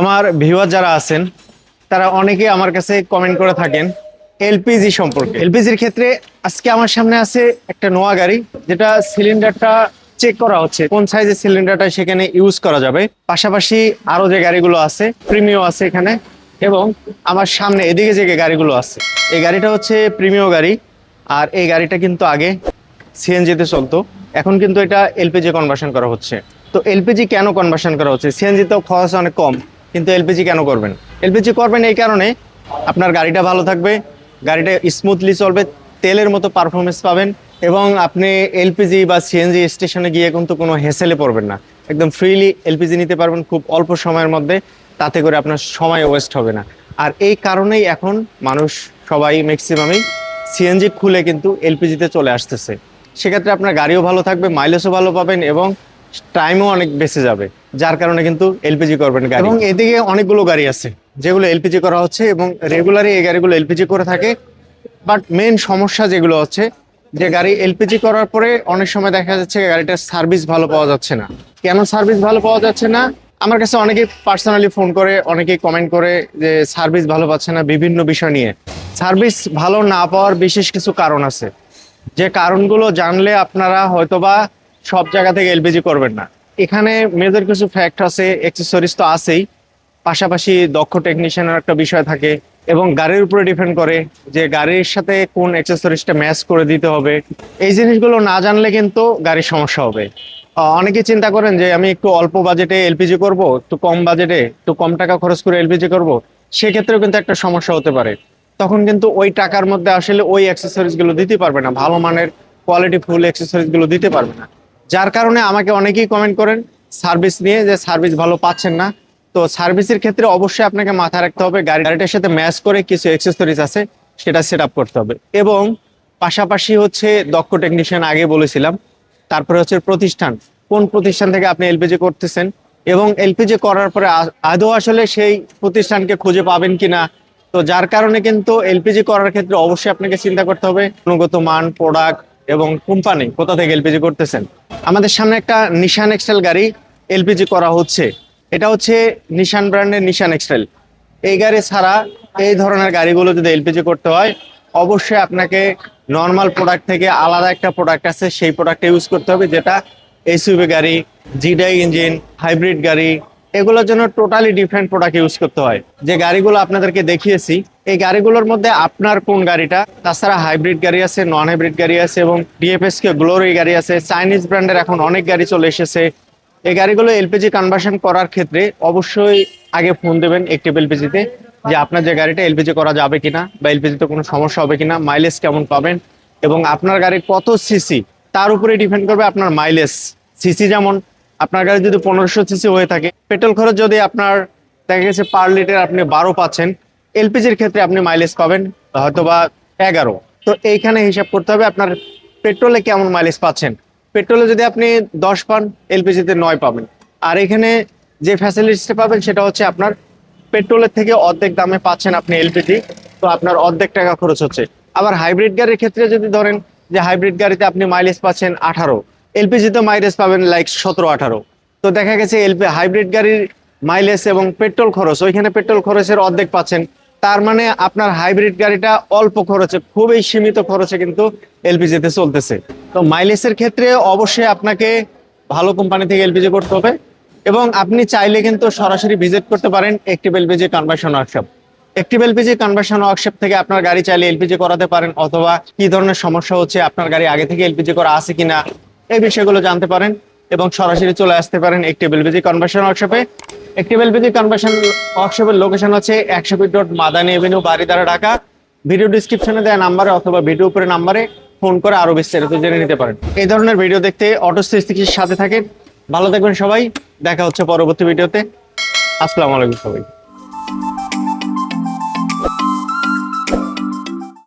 আমার ভিউয়ার যারা আছেন, তারা অনেকে আমার কাছে কমেন্ট করে থাকেন এলপিজি সম্পর্কে। এলপিজির ক্ষেত্রে আজকে আমার সামনে আছে একটা নোয়া গাড়ি, যেটা সিলিন্ডারটা চেক করা হচ্ছে, কোন সাইজের সিলিন্ডারটা সেখানে ইউজ করা যাবে। পাশাপাশি আরও যে গাড়িগুলো আছে প্রিমিও আছে এখানে, এবং আমার সামনে এদিকে যে গাড়িগুলো আছে, এই গাড়িটা হচ্ছে প্রিমিও গাড়ি, আর এই গাড়িটা কিন্তু আগে সিএনজিতে চলতো, এখন কিন্তু এটা এলপিজি কনভার্সন করা হচ্ছে। তো এলপিজি কেন কনভার্সন করা হচ্ছে? সিএনজি তো খরচ অনেক কম। কিন্তু এলপিজি কেন করবেন? এলপিজি করবেন এই কারণে আপনার গাড়িটা ভালো থাকবে, গাড়িটা স্মুথলি চলবে, তেলের মতো পারফরমেন্স পাবেন এবং আপনি এলপিজি বা সিএনজি স্টেশনে গিয়ে কিন্তু কোনো হেসেলে পড়বেন না। একদম ফ্রিলি এলপিজি নিতে পারবেন খুব অল্প সময়ের মধ্যে, তাতে করে আপনার সময় ওয়েস্ট হবে না। আর এই কারণেই এখন মানুষ সবাই ম্যাক্সিমামই সিএনজি খুলে কিন্তু এলপিজিতে চলে আসতেছে। সেক্ষেত্রে আপনার গাড়িও ভালো থাকবে মাইলেজও ভালো পাবেন এবং টাইমও অনেক বেঁচে যাবে, যার কারণে কিন্তু এলপিজি করবেন গাড়ি। এবং এদিকে অনেকগুলো গাড়ি আছে, যেগুলো এলপিজি করা হচ্ছে এবং রেগুলারই এই গাড়িগুলো এলপিজি করে থাকে। বাট মেন সমস্যা যেগুলো হচ্ছে, যে গাড়ি এলপিজি করার পরে অনেক সময় দেখা যাচ্ছে গাড়িটার সার্ভিস ভালো পাওয়া যাচ্ছে না। কেন সার্ভিস ভালো পাওয়া যাচ্ছে না? আমার কাছে অনেকে পার্সোনালি ফোন করে, অনেকে কমেন্ট করে যে সার্ভিস ভালো পাচ্ছে না বিভিন্ন বিষয় নিয়ে। সার্ভিস ভালো না পাওয়ার বিশেষ কিছু কারণ আছে। যে কারণগুলো জানলে আপনারা হয়তোবা সব জায়গা থেকে এলপিজি করবেন না। এখানে মেজর কিছু ফ্যাক্ট আছে অ্যাক্সেসরিজ তো আছেই। পাশাপাশি দক্ষ টেকনিশিয়ানের একটা বিষয় থাকে এবং গাড়ির উপরে ডিপেন্ড করে যে গাড়ির সাথে কোন অ্যাক্সেসরিজটা ম্যাচ করে দিতে হবে। এই জিনিসগুলো না জানলে কিন্তু গাড়ির সমস্যা হবে। অনেকে চিন্তা করেন যে আমি একটু অল্প বাজেটে এলপিজি করব, একটু কম বাজেটে একটু কম টাকা খরচ করে এলপিজি করব, সেক্ষেত্রেও কিন্তু একটা সমস্যা হতে পারে। তখন কিন্তু ওই টাকার মধ্যে আসলে ওই অ্যাক্সেসরিজগুলো দিতে পারবে না, ভালো মানের কোয়ালিটি ফুল অ্যাক্সেসরিজগুলো দিতে পারবে না। যার কারণে আমাকে অনেকেই কমেন্ট করেন সার্ভিস নিয়ে যে সার্ভিস ভালো পাচ্ছেন না। তো সার্ভিসের ক্ষেত্রে অবশ্যই আপনাকে মাথায় রাখতে হবে, গাড়ি গাড়িটার সাথে ম্যাচ করে কিছু অ্যাক্সেসরিজ আছে, সেটা সেট করতে হবে। এবং পাশাপাশি হচ্ছে দক্ষ টেকনিশিয়ান আগে বলেছিলাম, তারপরে হচ্ছে প্রতিষ্ঠান। কোন প্রতিষ্ঠান থেকে আপনি এলপিজি করতেছেন? এবং এলপিজি করার পরে আদৌ আসলে সেই প্রতিষ্ঠানকে খুঁজে পাবেন কিনা? তো যার কারণে কিন্তু এলপিজি করার ক্ষেত্রে অবশ্যই আপনাকে চিন্তা করতে হবে, গুণগত মান প্রোডাক্ট এবং কোম্পানি কোথা থেকে এলপিজি করতেছেন? আমাদের সামনে একটা নিশান এক্সেল গাড়ি এলপিজি করা হচ্ছে। এটা হচ্ছে নিশান ব্র্যান্ডের নিশান এক্সেল এই গাড়ি ছাড়া এই ধরনের গাড়িগুলো যদি এলপিজি করতে হয়, অবশ্যই আপনাকে নর্মাল প্রোডাক্ট থেকে আলাদা একটা প্রোডাক্ট আছে, সেই প্রোডাক্টটা ইউজ করতে হবে, যেটা এসইউভি গাড়ি জিডাই ইঞ্জিন হাইব্রিড গাড়ি এগুলোর জন্য টোটালি ডিফারেন্ট প্রোডাক্ট ইউজ করতে হয়। যে গাড়িগুলো আপনাদেরকে দেখিয়েছি, এই গাড়িগুলোর মধ্যে আপনার কোন গাড়িটা? তাছাড়া হাইব্রিড গাড়ি আছে নন হাইব্রিড গাড়ি আছে এবং ডিএফএস কে গ্লোরি গাড়ি আছে চাইনিজ ব্র্যান্ডের এখন অনেক গাড়ি চলে এসেছে। এই গাড়িগুলো এলপিজি কনভার্সন করার ক্ষেত্রে অবশ্যই আগে ফোন দেবেন একটিভ এলপিজিতে যে আপনার যে গাড়িটা এলপিজি করা যাবে কিনা বা এলপিজিতে কোনো সমস্যা হবে কিনা মাইলেজ কেমন পাবেন এবং আপনার গাড়ি কত সিসি তার উপরে ডিপেন্ড করবে আপনার মাইলেজ সিসি যেমন আপনার গাড়ি যদি পনেরোশো সিসি হয়ে থাকে, পেট্রোল খরচ যদি আপনার দেখা গেছে পার লিটার আপনি বারো পাচ্ছেন এলপিজির ক্ষেত্রে আপনি মাইলেজ পাবেন হয়তো বা এগারো। তো এইখানে হিসাব করতে হবে আপনার পেট্রোলে কেমন মাইলেজ পাচ্ছেন। পেট্রোলে যদি আপনি দশ পান এলপিজিতে নয় পাবেন। আর এখানে যে ফ্যাসিলিটিসটা পাবেন সেটা হচ্ছে আপনার পেট্রোলের থেকে অর্ধেক দামে পাচ্ছেন আপনি এলপিজি তো আপনার অর্ধেক টাকা খরচ হচ্ছে। আবার হাইব্রিড গাড়ির ক্ষেত্রে যদি ধরেন যে হাইব্রিড গাড়িতে আপনি মাইলেজ পাচ্ছেন আঠারো এলপিজিতে মাইলেজ পাবেন লাইক সতেরো, আঠারো। তো দেখা গেছে এলপি হাইব্রিড গাড়ির মাইলেজ এবং পেট্রোল খরচ, ওইখানে পেট্রোল খরচের অর্ধেক পাচ্ছেন। তার মানে আপনার হাইব্রিড গাড়িটা অল্প খরচে, খুবই সীমিত খরচে কিন্তু এলপিজিতে চলতেছে। তো মাইলেজের ক্ষেত্রে অবশ্যই আপনাকে ভালো কোম্পানি থেকে এলপিজি করতে হবে এবং আপনি চাইলে কিন্তু সরাসরি ভিজিট করতে পারেন active LPG conversion workshop active LPG conversion workshop থেকে আপনার গাড়ি চাইলে এলপিজি করাতে পারেন অথবা কি ধরনের সমস্যা হচ্ছে, আপনার গাড়ি আগে থেকে এলপিজি করা আছে কিনা এই বিষয়গুলো জানতে পারেন এবং সরাসরি চলে আসতে পারেন একটিভ এলপিজি কনভার্সন ওয়ার্কশপে। একটিভ এলপিজি কনভার্সন ওয়ার্কশপের লোকেশন হচ্ছে একশো feet road Madani avenue Baridhara Dhaka. Video ডিসক্রিপশনে দেওয়া নাম্বারে অথবা ভিডিও উপরে নাম্বারে ফোন করে আরও বিস্তারিত জেনে নিতে পারেন। এই ধরনের ভিডিও দেখতে অটো সিক্সটির সাথে থাকেন। ভালো থাকবেন সবাই। দেখা হচ্ছে পরবর্তী ভিডিওতে। আসসালামু আলাইকুম সবাই